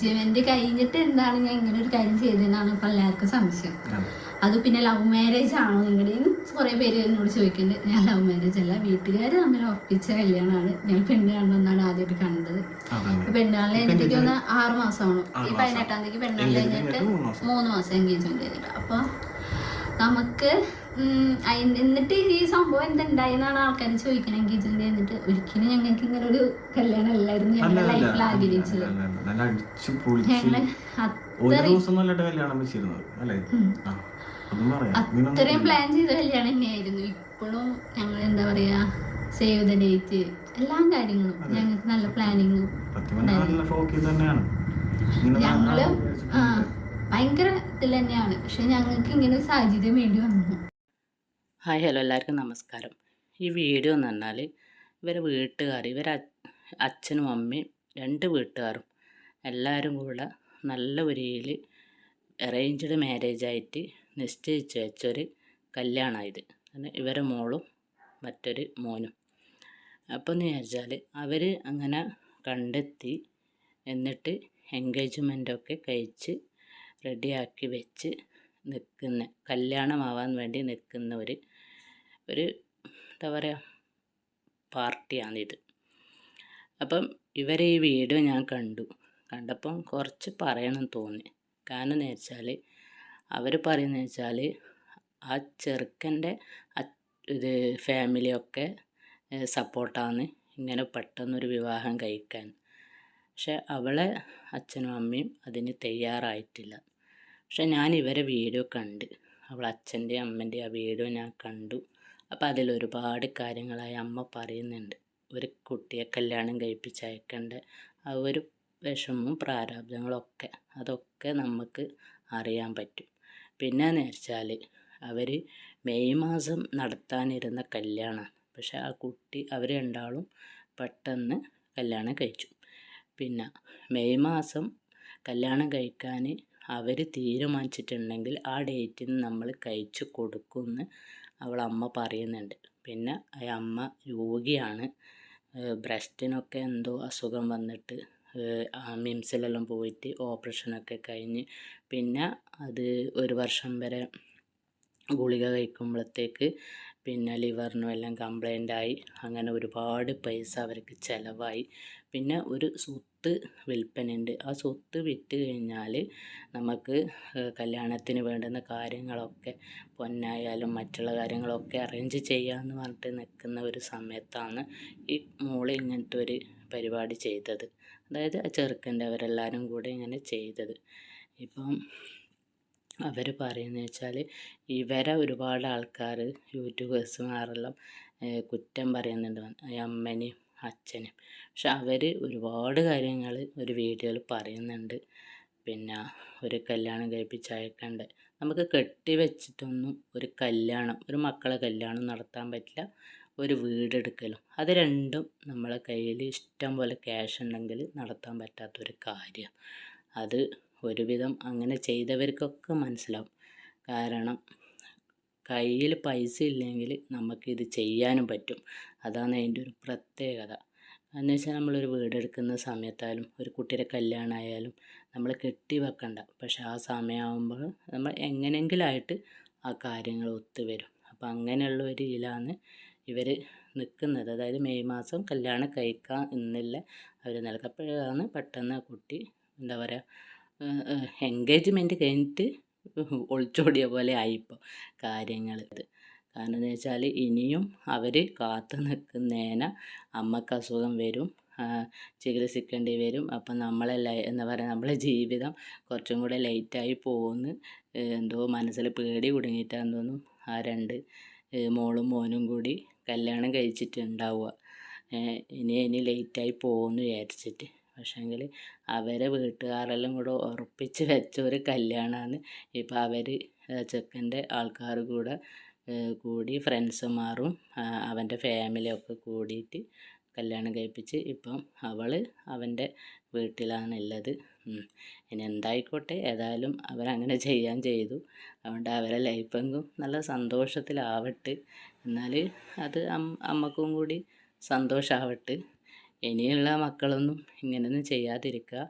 Engagement കഴിഞ്ഞിട്ട് എന്താണ് ഞാൻ ഇങ്ങനെ ഒരു കാര്യം ചെയ്തതെന്നാണ് ഇപ്പൊ എല്ലാവർക്കും സംശയം അതെ. പിന്നെ ലവ് മാരേജ് ആണോ നിങ്ങളുടെയും കുറെ പേര് എന്നോട് ചോദിക്കുന്നുണ്ട് ഞാൻ ലവ് മാരേജ് അല്ല വീട്ടുകാർ തമ്മിൽ ഉറപ്പിച്ച കല്യാണമാണ് ഞാൻ പെണ്ണ് കാണണമെന്നാണ് ആദ്യമായിട്ട് കണ്ടത്. പെണ്ണാളിനെ എനിക്ക് തോന്നുന്ന ആറ് മാസമാണ് ഈ. പതിനെട്ടാം തീയതി പെണ്ണാളിനെ കഴിഞ്ഞിട്ട് കഴിഞ്ഞിട്ട് മൂന്ന് മാസം. മൂന്ന് മാസം എൻഗേജ്മെന്റ് ചെയ്തിട്ട് അപ്പൊ നമുക്ക് എന്നിട്ട് ഈ സംഭവം എന്തുണ്ടായെന്നാണ് ആൾക്കാർ ചോദിക്കുന്നത് എൻഗേജ്മെന്റ് എന്നിട്ട് ഒരിക്കലും ഞങ്ങൾക്ക് ഇങ്ങനെ ഒരു കല്യാണം അല്ലായിരുന്നു ഞങ്ങളുടെ ലൈഫിൽ ആഗ്രഹിച്ചത്. ഞങ്ങൾ അത്രയും പ്ലാൻ ചെയ്ത കല്യാണം തന്നെയായിരുന്നു. ഇപ്പോഴും ഞങ്ങൾ എന്താ പറയാ സേവ് ദ ഡേറ്റ് എല്ലാ കാര്യങ്ങളും ഞങ്ങൾക്ക് നല്ല പ്ലാനിങ്ങും ഞങ്ങൾ ആ ഭയങ്കര ഇതിൽ തന്നെയാണ്. പക്ഷെ ഞങ്ങൾക്ക് ഇങ്ങനെ ഒരു സാഹചര്യം വേണ്ടി വന്നു. ഹായ് ഹലോ എല്ലാവർക്കും നമസ്കാരം. ഈ വീഡിയോ എന്ന് പറഞ്ഞാൽ ഇവരെ വീട്ടുകാർ ഇവരെ അച്ഛനും അമ്മയും രണ്ട് വീട്ടുകാരും എല്ലാവരും കൂടെ നല്ല ഒരിയിൽ അറേഞ്ച്ഡ് മാരേജായിട്ട് നിശ്ചയിച്ച് വെച്ചൊരു കല്യാണമായത്. ഇവരെ മോളും മറ്റൊരു മോനും. അപ്പോൾ എന്ന് വിചാരിച്ചാൽ അവർ അങ്ങനെ കണ്ടെത്തി എന്നിട്ട് എൻഗേജ്മെന്റൊക്കെ കഴിച്ച് റെഡിയാക്കി വെച്ച് നിൽക്കുന്ന കല്യാണമാവാൻ വേണ്ടി നിൽക്കുന്ന ഒരു ഒരു എന്താ പറയുക പാർട്ടിയാണിത്. അപ്പം ഇവരെ ഈ വീഡിയോ ഞാൻ കണ്ടു. കണ്ടപ്പം കുറച്ച് പറയണം തോന്നി. കാരണം എന്ന് വെച്ചാൽ അവർ പറയുന്നത് വെച്ചാൽ ആ ചെറുക്കന്റെ ഇത് ഫാമിലിയൊക്കെ സപ്പോർട്ടാണ് ഇങ്ങനെ പെട്ടെന്നൊരു വിവാഹം കഴിക്കാൻ. പക്ഷെ അവളെ അച്ഛനും അമ്മയും അതിന് തയ്യാറായിട്ടില്ല. പക്ഷെ ഞാൻ ഇവരെ വീഡിയോ കണ്ട് അവൾ അച്ഛന്റെയും അമ്മന്റെയും ആ വീഡിയോ ഞാൻ കണ്ടു. അപ്പോൾ അതിൽ ഒരുപാട് കാര്യങ്ങളായി അമ്മ പറയുന്നുണ്ട്. ഒരു കുട്ടിയെ കല്യാണം കഴിപ്പിച്ചയക്കേണ്ട ആ ഒരു വിഷമവും പ്രാരാബ്ദങ്ങളൊക്കെ അതൊക്കെ നമുക്ക് അറിയാൻ പറ്റും. പിന്നെ എന്ന് വെച്ചാൽ അവർ മെയ് മാസം നടത്താനിരുന്ന കല്യാണമാണ്. പക്ഷെ ആ കുട്ടി അവർ പെട്ടെന്ന് കല്യാണം കഴിച്ചു. പിന്നെ മെയ് മാസം കല്യാണം കഴിക്കാൻ അവർ തീരുമാനിച്ചിട്ടുണ്ടെങ്കിൽ ആ ഡേറ്റിന് നമ്മൾ കഴിച്ചു കൊടുക്കുമെന്ന് അവളമ്മ പറയുന്നുണ്ട്. പിന്നെ ആ അമ്മ രോഗിയാണ് ബ്രസ്റ്റിനൊക്കെ എന്തോ അസുഖം വന്നിട്ട് മിംസിലെല്ലാം പോയിട്ട് ഓപ്പറേഷനൊക്കെ കഴിഞ്ഞ് പിന്നെ അത് ഒരു വർഷം വരെ ഗുളിക കഴിക്കുമ്പോഴത്തേക്ക് പിന്നെ ലിവറിനും എല്ലാം കംപ്ലൈന്റ് ആയി അങ്ങനെ ഒരുപാട് പൈസ അവർക്ക് ചിലവായി. പിന്നെ ഒരു സ്വത്ത് വിൽപ്പനയുണ്ട്. ആ സ്വത്ത് വിറ്റ് കഴിഞ്ഞാൽ നമുക്ക് കല്യാണത്തിന് വേണ്ടുന്ന കാര്യങ്ങളൊക്കെ പൊന്നായാലും മറ്റുള്ള കാര്യങ്ങളൊക്കെ അറേഞ്ച് ചെയ്യാമെന്ന് പറഞ്ഞിട്ട് നിൽക്കുന്ന ഒരു സമയത്താണ് ഈ മോൾ ഇങ്ങനത്തെ ഒരു പരിപാടി ചെയ്തത്. അതായത് ആ ചെറുക്കന്റെ അവരെല്ലാവരും കൂടെ ഇങ്ങനെ ചെയ്തത്. ഇപ്പം അവർ പറയുന്നത് വെച്ചാൽ ഇവരെ ഒരുപാട് ആൾക്കാർ യൂട്യൂബേഴ്സുമാരെല്ലാം കുറ്റം പറയുന്നുണ്ട്. അമ്മനെയും അച്ഛനും പക്ഷെ അവർ ഒരുപാട് കാര്യങ്ങൾ ഒരു വീഡിയോയിൽ പറയുന്നുണ്ട്. പിന്നെ ഒരു കല്യാണം കഴിപ്പിച്ച് അയക്കണ്ട നമുക്ക് കെട്ടി വെച്ചിട്ടൊന്നും ഒരു കല്യാണം ഒരു മക്കളെ കല്യാണം നടത്താൻ പറ്റില്ല. ഒരു വീടെടുക്കലും. അത് രണ്ടും നമ്മളെ കയ്യിൽ ഇഷ്ടം പോലെ ക്യാഷ് ഉണ്ടെങ്കിൽ നടത്താൻ പറ്റാത്തൊരു കാര്യം. അത് ഒരുവിധം അങ്ങനെ ചെയ്തവർക്കൊക്കെ മനസ്സിലാവും. കാരണം കയ്യിൽ പൈസ ഇല്ലെങ്കിൽ നമുക്കിത് ചെയ്യാനും പറ്റും. അതാണ് അതിന്റെ ഒരു പ്രത്യേകത. എന്ന് വെച്ചാൽ നമ്മളൊരു വീടെടുക്കുന്ന സമയത്തായാലും ഒരു കുട്ടിയുടെ കല്യാണമായാലും നമ്മൾ കെട്ടി വെക്കണ്ട. പക്ഷെ ആ സമയമാകുമ്പോൾ നമ്മൾ എങ്ങനെയെങ്കിലായിട്ട് ആ കാര്യങ്ങൾ ഒത്തുവരും. അപ്പോൾ അങ്ങനെയുള്ള ഒരു ഇതിലാണ് ഇവർ നിൽക്കുന്നത്. അതായത് മെയ് മാസം കല്യാണം കഴിക്കാം എന്നില്ല അവർ നിൽക്കപ്പോഴാണ് പെട്ടെന്ന് കുട്ടി എന്താ പറയുക എൻഗേജ്മെന്റ് കഴിഞ്ഞിട്ട് ഒളിച്ചോടിയ പോലെ ആയിപ്പോൾ കാര്യങ്ങൾ കാരണം എന്ന് വെച്ചാൽ ഇനിയും അവർ കാത്തു നിൽക്കുന്നേന അമ്മയ്ക്ക് അസുഖം വരും ചികിത്സിക്കേണ്ടി വരും. അപ്പം നമ്മളെ എന്താ പറയുക നമ്മളെ ജീവിതം കുറച്ചും കൂടെ ലേറ്റായി പോകുമെന്ന് എന്തോ മനസ്സിൽ പേടി കുടുങ്ങിയിട്ടാന്ന് തോന്നും ആ രണ്ട് മോളും മോനും കൂടി കല്യാണം കഴിച്ചിട്ടുണ്ടാവുക. ഇനി ഇനി ലേറ്റായി പോകുമെന്ന് വിചാരിച്ചിട്ട്. പക്ഷേങ്കിൽ അവരെ വീട്ടുകാരെല്ലാം കൂടെ ഉറപ്പിച്ച് വെച്ച ഒരു കല്യാണമാണ്. ഇപ്പോൾ അവർ ചെക്കന്റെ ആൾക്കാർ കൂടെ കൂടി ഫ്രണ്ട്സുമാറും അവന്റെ ഫാമിലിയൊക്കെ കൂടിയിട്ട് കല്യാണം കഴിപ്പിച്ച് ഇപ്പം അവൾ അവന്റെ വീട്ടിലാണ് ഉള്ളത് ഇനി എന്തായിക്കോട്ടെ ഏതായാലും അവരങ്ങനെ ചെയ്യാൻ ചെയ്തു. അതുകൊണ്ട് അവരെ ലൈഫെങ്കും നല്ല സന്തോഷത്തിലാവട്ടെ. എന്നാൽ അത് അമ്മക്കും കൂടി സന്തോഷമാവട്ടെ ഇനിയുള്ള മക്കളൊന്നും ഇങ്ങനെയൊന്നും ചെയ്യാതിരിക്കുക.